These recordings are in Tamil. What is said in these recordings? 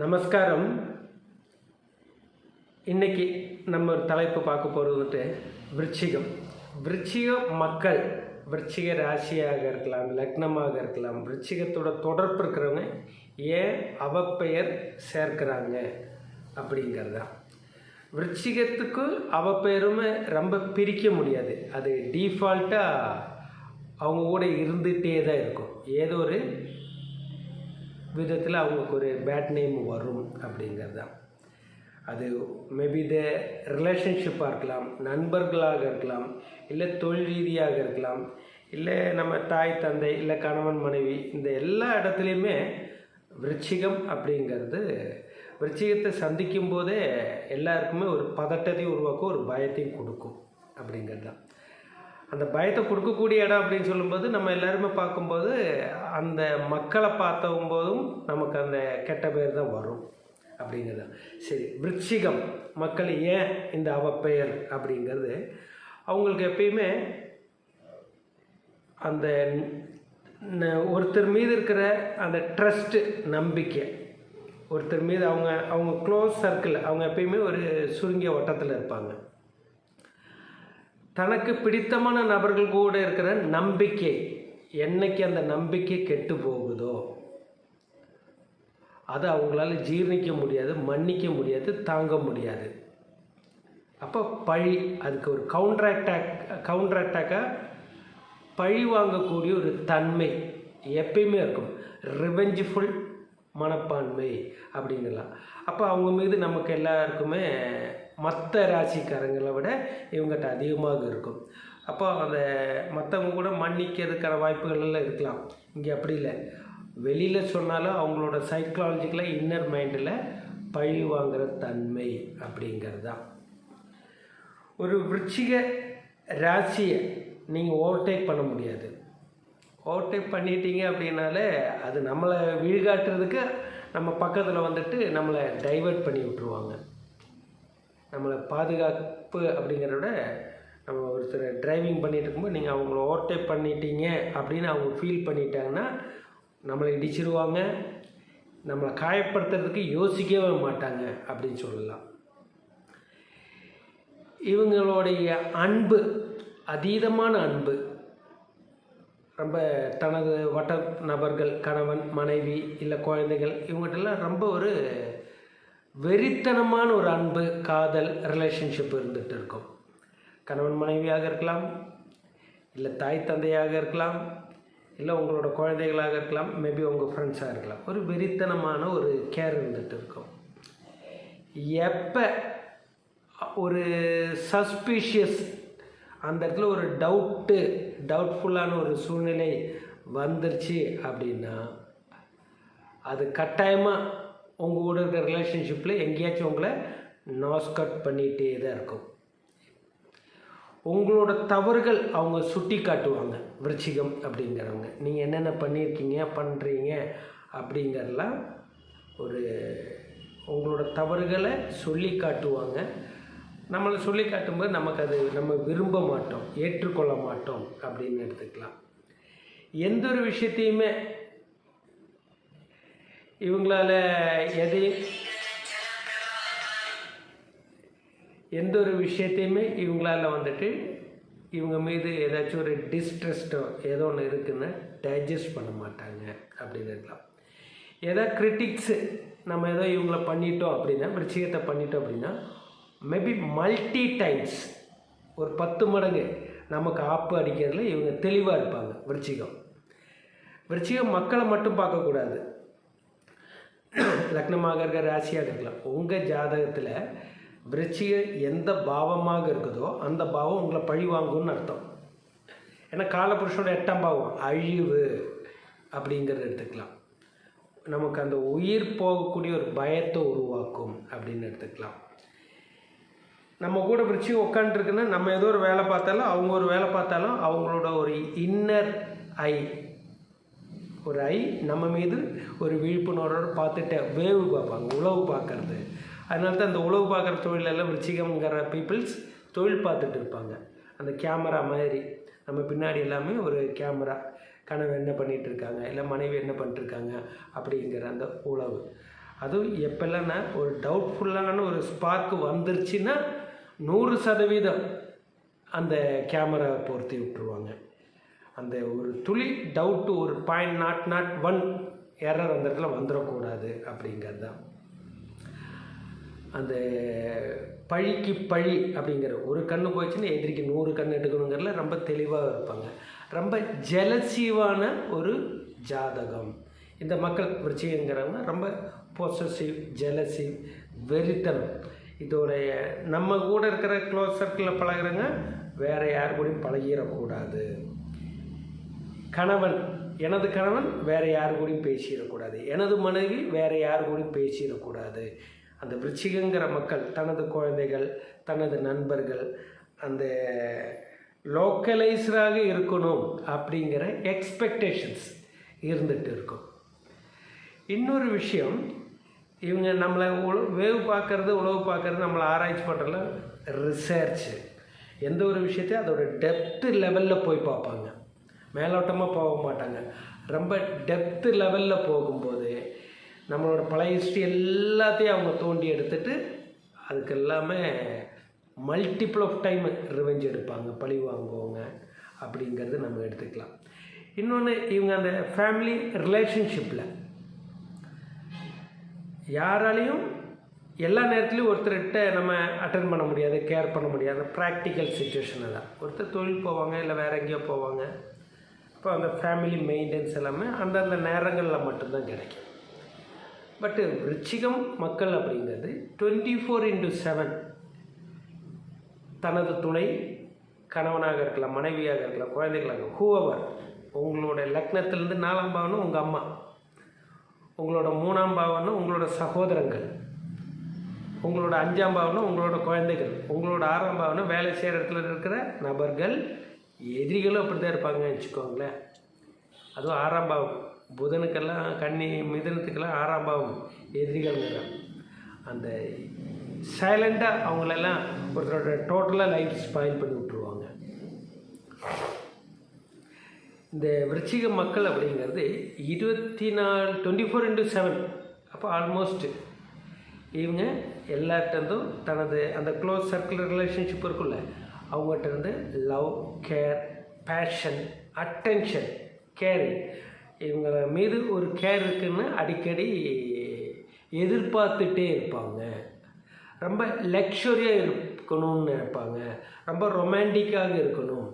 நமஸ்காரம். இன்னைக்கு நம்ம ஒரு தலைப்பு பார்க்க போகிறது வந்துட்டு விருச்சிகம். விருச்சிக மக்கள் விருச்சிக ராசியாக இருக்கலாம் லக்னமாக இருக்கலாம் விருச்சிகத்தோட தொடர்பு இருக்கிறவங்க ஏன் அவப்பெயர் சேர்க்கிறாங்க அப்படிங்கிறது. தான் விருச்சிகத்துக்கு அவப்பெயருமே ரொம்ப பிரிக்க முடியாது. அது டீஃபால்ட்டாக அவங்க கூட இருந்துகிட்டே தான் இருக்கும். ஏதோ ஒரு விதத்தில் அவங்களுக்கு ஒரு பேட் நேம் வரும் அப்படிங்கிறது தான் அது மேபி த ரிலேஷன்ஷிப்பாக இருக்கலாம் நண்பர்களாக இருக்கலாம் இல்லை தொழில் ரீதியாக இருக்கலாம் இல்லை நம்ம தாய் தந்தை இல்லை கணவன் மனைவி இந்த எல்லா இடத்துலையுமே விருச்சிகம் அப்படிங்கிறது விருச்சிகத்தை சந்திக்கும் போதே எல்லாருக்குமே ஒரு பதட்டத்தையும் உருவாக்கும் ஒரு பயத்தையும் கொடுக்கும் அப்படிங்கிறது தான் அந்த பயத்தை கொடுக்கக்கூடிய இடம் அப்படின்னு சொல்லும்போது நம்ம எல்லாருமே பார்க்கும்போது அந்த மக்களை பார்த்தவும் போதும் நமக்கு அந்த கெட்ட பேர் தான் வரும் அப்படிங்கிறது. சரி விருச்சிகம். மக்கள் ஏன் இந்த அவப்பெயர் அப்படிங்கிறது? அவங்களுக்கு எப்பயுமே அந்த ஒருத்தர் மீது இருக்கிற அந்த ட்ரஸ்ட்டு நம்பிக்கை. ஒருத்தர் மீது அவங்க அவங்க க்ளோஸ் சர்க்கிள் அவங்க எப்பயுமே ஒரு சுருங்கிய வட்டத்தில் இருப்பாங்க. தனக்கு பிடித்தமான நபர்கள் கூட இருக்கிற நம்பிக்கை என்னைக்கு அந்த நம்பிக்கை கெட்டு போகுதோ அதை அவங்களால ஜீர்ணிக்க முடியாது மன்னிக்க முடியாது தாங்க முடியாது. அப்போ பழி அதுக்கு ஒரு கவுண்டர் அட்டாக் கவுண்டர் அட்டாக்காக பழி வாங்கக்கூடிய ஒரு தன்மை எப்பயுமே இருக்கும். ரிவெஞ்சுஃபுல் மனப்பான்மை அப்படிங்கலாம் அப்போ அவங்க மீது நமக்கு எல்லாருக்குமே மற்ற ராசிக்காரங்களை விட இவங்ககிட்ட அதிகமாக இருக்கும். அப்போ அந்த மற்றவங்க கூட மன்னிக்கிறதுக்கான வாய்ப்புகள் எல்லாம் இருக்கலாம். இங்கே அப்படி இல்லை. வெளியில் சொன்னாலும் அவங்களோட சைக்கலாஜிக்கலாக இன்னர் மைண்டில் பழி வாங்குகிற தன்மை அப்படிங்கிறது தான் ஒரு விருச்சிக ராசியை நீங்கள் ஓவர்டேக் பண்ண முடியாது. ஓவர்டேக் பண்ணிட்டீங்க அப்படின்னாலே அது நம்மளை வீழ்காட்டுறதுக்கு நம்ம பக்கத்தில் வந்துட்டு நம்மளை டைவர்ட் பண்ணி விட்ருவாங்க நம்மளை பாதுகாப்பு அப்படிங்கிறத விட நம்ம ஒருத்தர் டிரைவிங் பண்ணிட்டு இருக்கும்போது நீங்கள் அவங்கள ஓவர்டேக் பண்ணிட்டீங்க அப்படின்னு அவங்க ஃபீல் பண்ணிட்டாங்கன்னா நம்மளை இடிச்சிருவாங்க நம்மளை காயப்படுத்துறதுக்கு யோசிக்கவே மாட்டாங்க அப்படின்னு சொல்லலாம். இவங்களுடைய அன்பு அதீதமான அன்பு ரொம்ப தனது வட்ட நபர்கள் கணவன் மனைவி இல்லை குழந்தைகள் இவங்ககிட்டலாம் ரொம்ப ஒரு வெறித்தனமான ஒரு அன்பு காதல் ரிலேஷன்ஷிப் இருந்துகிட்டு இருக்கும். கணவன் மனைவியாக இருக்கலாம் இல்லை தாய் தந்தையாக இருக்கலாம் இல்லை உங்களோட குழந்தைகளாக இருக்கலாம் மேபி உங்கள் ஃப்ரெண்ட்ஸாக இருக்கலாம். ஒரு வெறித்தனமான ஒரு கேர் இருந்துகிட்டு இருக்கும். எப்போ ஒரு சஸ்பீஷியஸ் அந்த இடத்துல ஒரு டவுட்டு டவுட்ஃபுல்லான ஒரு சூழ்நிலை வந்துருச்சு அப்படின்னா அது கட்டாயமாக உங்கள் கூட இருக்கிற ரிலேஷன்ஷிப்பில் எங்கேயாச்சும் உங்களை நாஸ் கட் பண்ணிகிட்டே தான் இருக்கும். உங்களோட தவறுகள் அவங்க சுட்டி காட்டுவாங்க. விருச்சிகம் அப்படிங்கிறவங்க. நீங்கள் என்னென்ன பண்ணியிருக்கீங்க பண்ணுறீங்க அப்படிங்கிறலாம் ஒரு உங்களோட தவறுகளை சொல்லி காட்டுவாங்க. நம்மளை சொல்லி காட்டும்போது நமக்கு அது நம்ம விரும்ப மாட்டோம் ஏற்றுக்கொள்ள மாட்டோம் அப்படின்னு எடுத்துக்கலாம். எந்த ஒரு விஷயத்தையுமே இவங்களால் எதையும் எந்த ஒரு விஷயத்தையுமே இவங்களால் வந்துட்டு இவங்க மீது ஏதாச்சும் ஒரு டிஸ்ட்ரெஸ்ட்டோ ஏதோ ஒன்று இருக்குன்னு டைஜஸ்ட் பண்ண மாட்டாங்க அப்படின்னு இருக்கலாம். ஏதோ கிரிட்டிக்ஸு நம்ம ஏதோ இவங்கள பண்ணிட்டோம் அப்படின்னா விஷயத்தை பண்ணிட்டோம் அப்படின்னா மேபி மல்டி டைம்ஸ் ஒரு பத்து மடங்கு நமக்கு ஆப்பு அடிக்கிறதுல இவங்க தெளிவாக இருப்பாங்க விருச்சிகம். விருச்சிகம் மக்களை மட்டும் பார்க்கக்கூடாது. லக்னமாக இருக்கிற ராசியாக இருக்கலாம். உங்கள் ஜாதகத்தில் விருச்சிக எந்த பாவமாக இருக்குதோ அந்த பாவம் உங்களை பழி வாங்கும்னு அர்த்தம். ஏன்னா காலபுருஷனோட எட்டாம் பாவம் அழிவு அப்படிங்கிறத எடுத்துக்கலாம். நமக்கு அந்த உயிர் போகக்கூடிய ஒரு பயத்தை உருவாக்கும் அப்படின்னு எடுத்துக்கலாம். நம்ம கூட பிரிச்சு உட்காந்துருக்குன்னா நம்ம ஏதோ ஒரு வேலை பார்த்தாலும் அவங்க ஒரு வேலை பார்த்தாலும் அவங்களோட ஒரு இன்னர் ஐ ஒரு ஐ நம்ம மீது ஒரு விழிப்புணர்வோடு பார்த்துட்டு வேவு பார்ப்பாங்க உழவு பார்க்கறது. அதனால தான் அந்த உழவு பார்க்குற தொழிலெல்லாம் விருச்சிகம்ங்கிற பீப்புள்ஸ் தொழில் பார்த்துட்டு இருப்பாங்க. அந்த கேமரா மாதிரி. நம்ம பின்னாடி எல்லாமே ஒரு கேமரா கணவன் என்ன பண்ணிகிட்டு இருக்காங்க இல்லை மனைவி என்ன பண்ணிட்டுருக்காங்க அப்படிங்கிற அந்த உழவு அதுவும் எப்போல்லாம்னா ஒரு டவுட்ஃபுல்லான ஒரு ஸ்பார்க்கு வந்துருச்சுன்னா நூறு சதவீதம் அந்த கேமரா பொருத்தி விட்டுருவாங்க. அந்த ஒரு துளி டவுட்டு ஒரு point not not one error அந்த இடத்துல வந்துடக்கூடாது அப்படிங்கிறது தான். அந்த பழிக்கு பழி அப்படிங்கிற ஒரு கண்ணு போச்சுன்னா எதிரிக்கு நூறு கண் எடுக்கணுங்கிறதுல ரொம்ப தெளிவாக இருப்பாங்க. ரொம்ப ஜலசீவான ஒரு ஜாதகம். இந்த மக்கள் விருச்சிகங்கிறவங்க ரொம்ப பொசசிவ் ஜெலசிவ் வெறித்தனம். இதோடைய நம்ம கூட இருக்கிற க்ளோஸ் சர்க்கிளில் பழகிறவங்க வேறு யார் கூடயும் பழகிடக்கூடாது. கணவன் எனது கணவன் வேறு யார் கூடயும் பேசிடக்கூடாது. எனது மனைவி வேறு யார் கூடயும் பேசிடக்கூடாது. அந்த விருச்சிகங்கிற மக்கள் தனது குழந்தைகள் தனது நண்பர்கள் அந்த லோக்கலைஸ்டாக இருக்கணும் அப்படிங்கிற எக்ஸ்பெக்டேஷன்ஸ் இருந்துகிட்டு இருக்கும். இன்னொரு விஷயம் இவங்க நம்மளை உழ வேவு பார்க்கறது உழவு பார்க்கறது நம்மளை ஆராய்ச்சி பண்ணுறதுல ரிசர்ச்சு எந்த ஒரு விஷயத்தையும் அதோட டெப்த்து லெவலில் போய் பார்ப்பாங்க. மேலோட்டமாக போக மாட்டாங்க. ரொம்ப டெப்த்து லெவலில் போகும்போது நம்மளோட பழைய ஹிஸ்ட்ரி எல்லாத்தையும் அவங்க தோண்டி எடுத்துட்டு அதுக்கு எல்லாமே மல்டிபிள் ஆஃப் டைம் ரிவெஞ்ச் எடுப்பாங்க பழி வாங்குவாங்க அப்படிங்கிறது நம்ம எடுத்துக்கலாம். இன்னொன்று இவங்க அந்த ஃபேமிலி ரிலேஷன்ஷிப்பில் யாராலையும் எல்லா நேரத்துலையும் ஒருத்தர்கிட்ட நம்ம அட்டன் பண்ண முடியாது கேர் பண்ண முடியாது ப்ராக்டிக்கல் சுச்சுவேஷனில் தான். ஒருத்தர் தொழில் போவாங்க இல்லை வேறு எங்கேயோ போவாங்க. இப்போ அந்த ஃபேமிலி மெயின்டெனன்ஸ் எல்லாமே அந்தந்த நேரங்களில் மட்டும்தான் கிடைக்கும். பட்டு விருச்சிகம் மக்கள் அப்படிங்கிறது டுவெண்ட்டி ஃபோர் இன்ட்டு செவன் தனது துணை கணவனாக இருக்கலாம் மனைவியாக இருக்கலாம் குழந்தைகளாக ஹூவர் உங்களோட லக்னத்திலேருந்து நாலாம் பாவனும் உங்கள் அம்மா. உங்களோட மூணாம் பாவனும் உங்களோட சகோதரங்கள். உங்களோட அஞ்சாம் பாவனும் உங்களோட குழந்தைகள். உங்களோட ஆறாம் பாவனும் வேலை செய்கிற இடத்துல இருக்கிற நபர்கள் எதிரிகளும் அப்படி தான் இருப்பாங்கன்னு வச்சுக்கோங்களேன். அதுவும் ஆறாம் பாவம். புதனுக்கெல்லாம் கன்னி மிதனத்துக்கெல்லாம் ஆறாம் பாவம் எதிரிகள் அந்த சைலண்ட்டாக அவங்களெல்லாம் ஒருத்தரோட டோட்டலாக லைஃப் ஸ்பாயில் பண்ணி விட்ருவாங்க இந்த விருச்சிக மக்கள் அப்படிங்கிறது இருபத்தி நாலு டுவெண்ட்டி ஃபோர் இன்ட்டு செவன் அப்போ ஆல்மோஸ்ட் இவங்க எல்லார்ட்டேருந்தும் தனது அந்த க்ளோஸ் சர்க்கிள் ரிலேஷன்ஷிப் இருக்குல்ல அவங்ககிட்ட இருந்து love care passion attention caring இவங்க மீது ஒரு கேர் இருக்குன்னு அடிக்கடி எதிர்பார்த்துட்டே இருப்பாங்க. ரொம்ப லக்ஸுரியாக இருக்கணும்னு நினைப்பாங்க. ரொம்ப ரொமான்டிக்காக இருக்கணும்.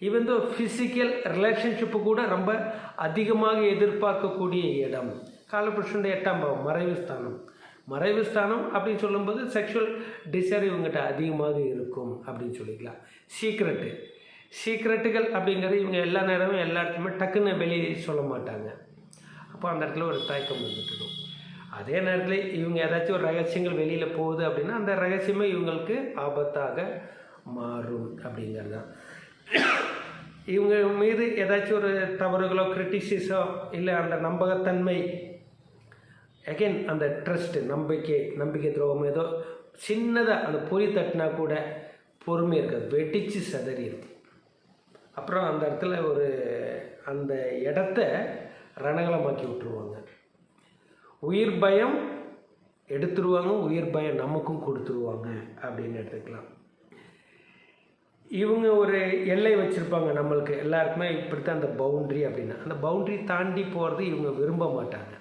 ஈவன் தோ ஃபிசிக்கல் ரிலேஷன்ஷிப்பு கூட ரொம்ப அதிகமாக எதிர்பார்க்கக்கூடிய இடம். காலபுருஷனுடைய எட்டாம் பாவம் மறைவு ஸ்தானம் மறைவு ஸ்தானம் அப்படின்னு சொல்லும்போது செக்ஷுவல் டிசைர் இவங்ககிட்ட அதிகமாக இருக்கும் அப்படின்னு சொல்லிக்கலாம். சீக்ரெட்டு சீக்ரெட்டுகள் அப்படிங்கிறது இவங்க எல்லா நேரமும் எல்லா இடத்துலையுமே டக்குன்னு வெளியே சொல்ல மாட்டாங்க. அப்போ அந்த இடத்துல ஒரு தயக்கம் வந்துட்டுடும் அதே நேரத்தில் இவங்க ஏதாச்சும் ஒரு ரகசியங்கள் வெளியில் போகுது அப்படின்னா அந்த ரகசியமே இவங்களுக்கு ஆபத்தாக மாறும் அப்படிங்கிறது தான். இவங்க மீது ஏதாச்சும் ஒரு தவறுகளோ கிரிட்டிசிஸோ இல்லை அந்த நம்பகத்தன்மை அகைன் அந்த ட்ரஸ்ட்டு நம்பிக்கை நம்பிக்கை துரோகம் ஏதோ சின்னதாக அந்த பொறி தட்டினா கூட பொறுமை இருக்காது. வெடித்து சதறிடும் அப்புறம் அந்த இடத்துல ஒரு அந்த இடத்த ரணகலமாக்கி விட்டுருவாங்க. உயிர் பயம் எடுத்துருவாங்க உயிர் பயம் நமக்கும் கொடுத்துருவாங்க அப்படின்னு எடுத்துக்கலாம். இவங்க ஒரு எல்லை வச்சுருப்பாங்க நம்மளுக்கு. எல்லாருக்குமே இப்படித்தான் அந்த பவுண்ட்ரி அப்படின்னா. அந்த பவுண்ட்ரி தாண்டி போகிறது இவங்க விரும்ப மாட்டாங்க.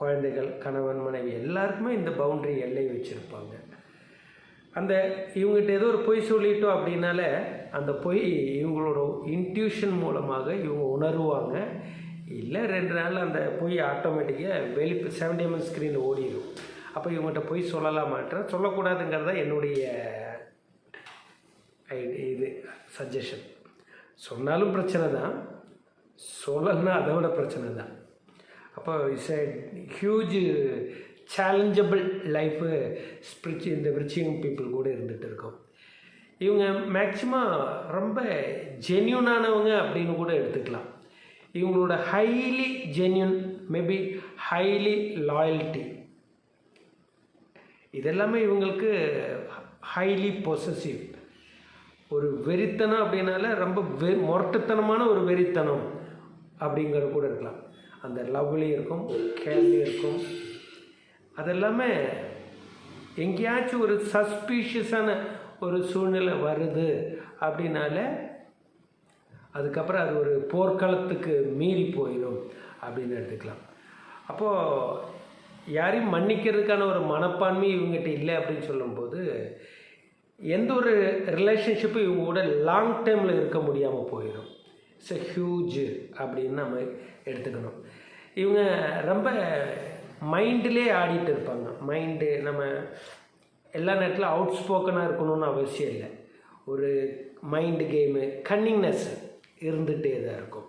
குழந்தைகள் கணவன் மனைவி எல்லாருக்குமே இந்த பவுண்ட்ரி எல்லை வச்சுருப்பாங்க. அந்த இவங்ககிட்ட ஏதோ ஒரு பொய் சொல்லிட்டோம் அப்படின்னால அந்த பொய் இவங்களோட இன்ட்யூஷன் மூலமாக இவங்க உணருவாங்க. இல்லை ரெண்டு நாள் அந்த பொய் ஆட்டோமேட்டிக்காக வெளி செவன்டி எம்எல் ஸ்க்ரீனில் ஓடிடும் அப்போ இவங்ககிட்ட பொய் சொல்லலாமான்ற சொல்லக்கூடாதுங்கிறது தான் என்னுடைய ஐடி இது சஜஷன் சொன்னாலும் பிரச்சனை தான் சொல்லலைன்னா அதோட பிரச்சனை தான். அப்போ it's a huge challengeable life ஸ்பிரிச்சு இந்த விருச்சிகம் பீப்புள் கூட இருந்துகிட்டு இருக்கோம். இவங்க மேக்சிமம் ரொம்ப ஜென்யூனானவங்க அப்படின்னு கூட எடுத்துக்கலாம். இவங்களோட highly genuine maybe highly loyalty இதெல்லாமே இவங்களுக்கு ஹைலி பொசசிவ் ஒரு வெறித்தனம் அப்படின்னால ரொம்ப வெ முரட்டுத்தனமான ஒரு வெறித்தனம் அப்படிங்கிறது கூட இருக்கலாம். அந்த லவ்லேயும் இருக்கும் கேர்லேயும் இருக்கும். அதெல்லாமே எங்கேயாச்சும் ஒரு சஸ்பீஷியஸான ஒரு சூழ்நிலை வருது அப்படின்னால அதுக்கப்புறம் அது ஒரு போர்க்களத்துக்கு மீறி போயிடும் அப்படின்னு எடுத்துக்கலாம். அப்போது யாரையும் மன்னிக்கிறதுக்கான ஒரு மனப்பான்மை இவங்ககிட்ட இல்லை அப்படின்னு சொல்லும்போது எந்த ஒரு ரிலேஷன்ஷிப்பும் இவங்க கூட லாங் டைமில் இருக்க முடியாமல் போயிடும். இட்ஸ் எ ஹியூஜ் அப்படின்னு நம்ம எடுத்துக்கணும். இவங்க ரொம்ப மைண்டிலே ஆடிட்டு இருப்பாங்க. மைண்டு நம்ம எல்லா நேரத்தில் அவுட் ஸ்போக்கனாக இருக்கணும்னு அவசியம் இல்லை. ஒரு மைண்டு கேமு கன்னிங்னஸ் இருந்துகிட்டே தான் இருக்கும்.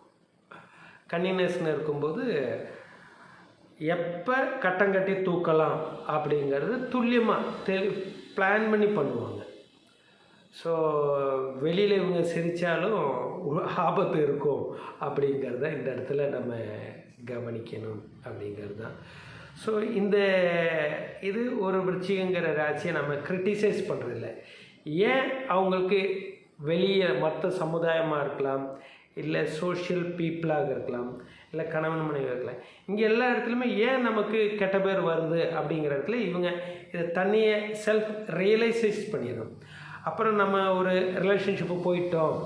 கன்னிங்னஸ்னு இருக்கும்போது எப்போ கட்டம் கட்டி தூக்கலாம் அப்படிங்கிறது துல்லியமாக தெளி பிளான் பண்ணி பண்ணுவாங்க. ஸோ வெளியில் இவங்க சிரித்தாலும் ஆபத்து இருக்கும் அப்படிங்கிறத இந்த இடத்துல நம்ம கவனிக்கணும் அப்படிங்கிறது தான் ஸோ இந்த இது ஒரு விருச்சிகங்கிற ராசியை நம்ம கிரிட்டிசைஸ் பண்ணுறதில்ல ஏன் அவங்களுக்கு வெளியே மற்ற சமுதாயமாக இருக்கலாம்? இல்லை சோஷியல் பீப்புளாக இருக்கலாம். இல்லை கணவன் மனைவி இருக்கலாம். இங்கே எல்லா இடத்துலையுமே ஏன் நமக்கு கெட்ட பேர் வருது அப்படிங்கிற இடத்துல இவங்க இதை தண்ணியை செல்ஃப் ரியலைசைஸ் பண்ணிடணும். அப்புறம் நம்ம ஒரு ரிலேஷன்ஷிப்பு போயிட்டோம்.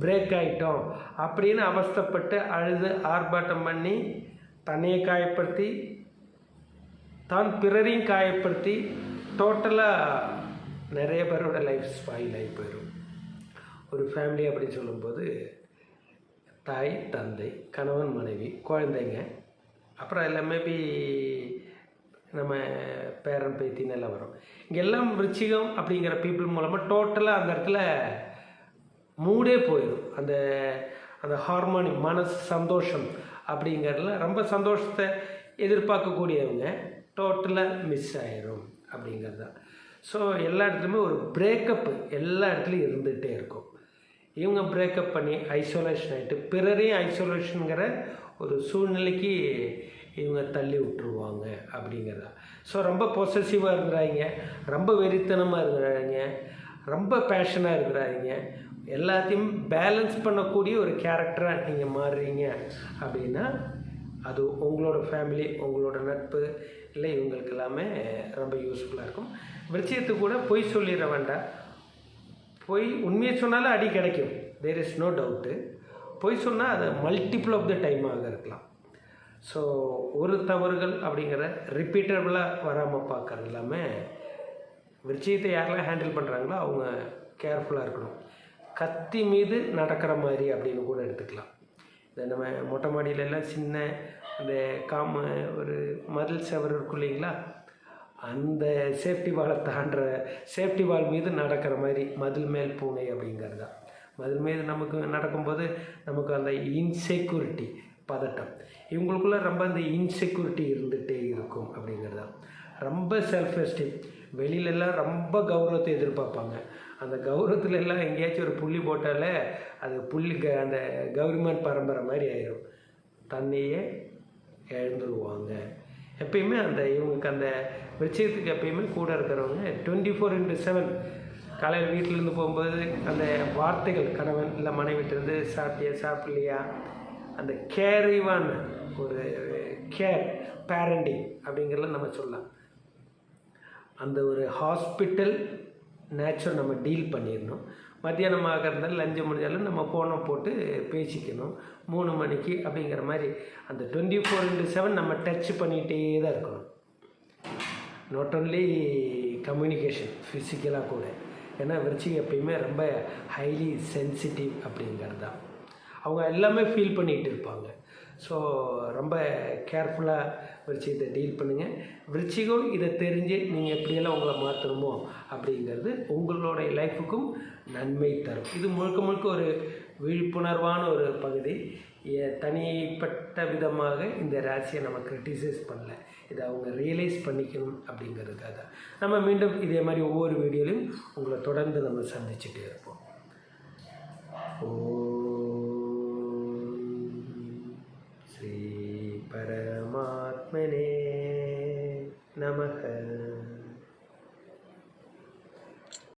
பிரேக் ஆகிட்டோம் அப்படின்னு அவஸ்தைப்பட்டு அழுது ஆர்ப்பாட்டம் பண்ணி தன்னையை காயப்படுத்தி தான் பிறரையும் காயப்படுத்தி டோட்டலாக நிறைய பேரோட லைஃப் ஸ்பாயில் ஆகி போயிடும் ஒரு ஃபேமிலி அப்படின்னு சொல்லும்போது தாய் தந்தை கணவன் மனைவி குழந்தைங்க அப்புறம் எல்லாம் மேபி நம்ம பேரன் பேத்தின்னு எல்லாம் வரும். இங்கே எல்லாம் விருச்சிகம் அப்படிங்கிற பீப்புள் மூலமாக டோட்டலாக அந்த இடத்துல மூடே போயிடும். அந்த அந்த ஹார்மோனி மனசு சந்தோஷம் அப்படிங்கிறதுல ரொம்ப சந்தோஷத்தை எதிர்பார்க்கக்கூடியவங்க டோட்டலாக மிஸ் ஆயிரும் அப்படிங்கிறது தான் ஸோ எல்லா இடத்துலையுமே ஒரு பிரேக்கப்பு எல்லா இடத்துலையும் இருந்துகிட்டே இருக்கும். இவங்க பிரேக்கப் பண்ணி ஐசோலேஷன் ஆகிட்டு பிறரையும் ஐசோலேஷனுங்கிற ஒரு சூழ்நிலைக்கு இவங்க தள்ளி விட்டுருவாங்க அப்படிங்கிறதா ஸோ ரொம்ப பொசசிவாக இருக்கிறாங்க ரொம்ப வெறித்தனமாக இருக்கிறாங்க ரொம்ப பேஷனாக இருக்கிறாங்க எல்லாத்தையும் பேலன்ஸ் பண்ணக்கூடிய ஒரு கேரக்டராக நீங்கள் மாறுறீங்க அப்படின்னா அது உங்களோட ஃபேமிலி உங்களோட நட்பு இல்லை இவங்களுக்கு எல்லாமே ரொம்ப யூஸ்ஃபுல்லாக இருக்கும். விஷயத்து கூட பொய் சொல்லிட வேண்டாம். பொய் உண்மையை சொன்னாலும் அடி கிடைக்கும். தேர் இஸ் நோ டவுட்டு பொய் சொன்னால் அது மல்டிப்புள் ஆஃப் த டைமாக இருக்கலாம். ஸோ ஒரு தவறுகள் அப்படிங்கிற ரிப்பீட்டபிளாக வராமல் பார்க்கறது எல்லாமே விஷயத்தை யாரெல்லாம் ஹேண்டில் பண்ணுறாங்களோ அவங்க கேர்ஃபுல்லாக இருக்கணும். கத்தி மீது நடக்கிற மாதிரி அப்படின்னு கூட எடுத்துக்கலாம். இந்த நம்ம மொட்டை மாடியிலெல்லாம் சின்ன அந்த காம ஒரு மதில் செவர் இருக்கும் இல்லைங்களா? அந்த சேஃப்டி வாலை தாண்டுற சேஃப்டி வால் மீது நடக்கிற மாதிரி மதில் மேல் பூனை அப்படிங்கிறது தான். மதில் மீது நமக்கு நடக்கும்போது நமக்கு அந்த இன்செக்யூரிட்டி பதட்டம். இவங்களுக்குள்ளே ரொம்ப அந்த இன்செக்யூரிட்டி இருந்துகிட்டே இருக்கும் அப்படிங்கிறது தான். ரொம்ப செல்ஃப் எஸ்டீம் வெளியிலலாம் ரொம்ப கௌரவத்தை எதிர்பார்ப்பாங்க. அந்த கௌரவத்துல எல்லாம் எங்கேயாச்சும் ஒரு புள்ளி போட்டாலே அது புள்ளி க அந்த கௌரிமான் பரம்பரை மாதிரி ஆயிரும். தன்னையே எழுந்துருவாங்க எப்பயுமே அந்த இவங்களுக்கு அந்த விஷயத்துக்கு எப்பயுமே கூட இருக்கிறவங்க டுவெண்ட்டி ஃபோர் இன்ட்டு செவன் காலையில் வீட்டிலேருந்து போகும்போது அந்த வார்த்தைகள் கணவன் இல்லை மனைவிட்டிருந்து சாப்பிட்டியா சாப்பிட்லையா? அந்த கேரிவான ஒரு கேர் பேரண்டிங் அப்படிங்கிறத நம்ம சொல்லலாம். அந்த ஒரு ஹாஸ்பிட்டல் நேச்சர் நம்ம டீல் பண்ணிடணும். மத்தியானம் ஆகிறதால லஞ்சு முடிஞ்சாலும் நம்ம ஃபோனை போட்டு பேசிக்கணும். மூணு மணிக்கு அப்படிங்கிற மாதிரி அந்த டுவெண்ட்டி ஃபோர் இன்ட்டு செவன் நம்ம டச் பண்ணிகிட்டே தான் இருக்கணும். நாட் ஓன்லி கம்யூனிகேஷன் ஃபிசிக்கலாக கூட. ஏன்னா விருச்சிகம் எப்பயுமே ரொம்ப ஹைலி சென்சிட்டிவ் அப்படிங்கிறது தான் அவங்க எல்லாமே ஃபீல் பண்ணிகிட்டு இருப்பாங்க. ஸோ ரொம்ப கேர்ஃபுல்லாக விருச்சிகத்தை டீல் பண்ணுங்கள் விருச்சிகம் இதை தெரிஞ்சு நீங்கள் எப்படியெல்லாம் உங்களை மாற்றணுமோ அப்படிங்கிறது உங்களுடைய லைஃபுக்கும் நன்மை தரும். இது முழுக்க முழுக்க ஒரு விழிப்புணர்வான ஒரு பகுதி. தனிப்பட்ட விதமாக இந்த ராசியை நம்ம கிரிட்டிசைஸ் பண்ணல. இதை அவங்க ரியலைஸ் பண்ணிக்கணும் அப்படிங்கிறதுக்காக தான். நம்ம மீண்டும் இதே மாதிரி ஒவ்வொரு வீடியோலையும் உங்களை தொடர்ந்து நம்ம சந்திச்சுட்டே இருப்போம். ஓ. परमात्मने नमः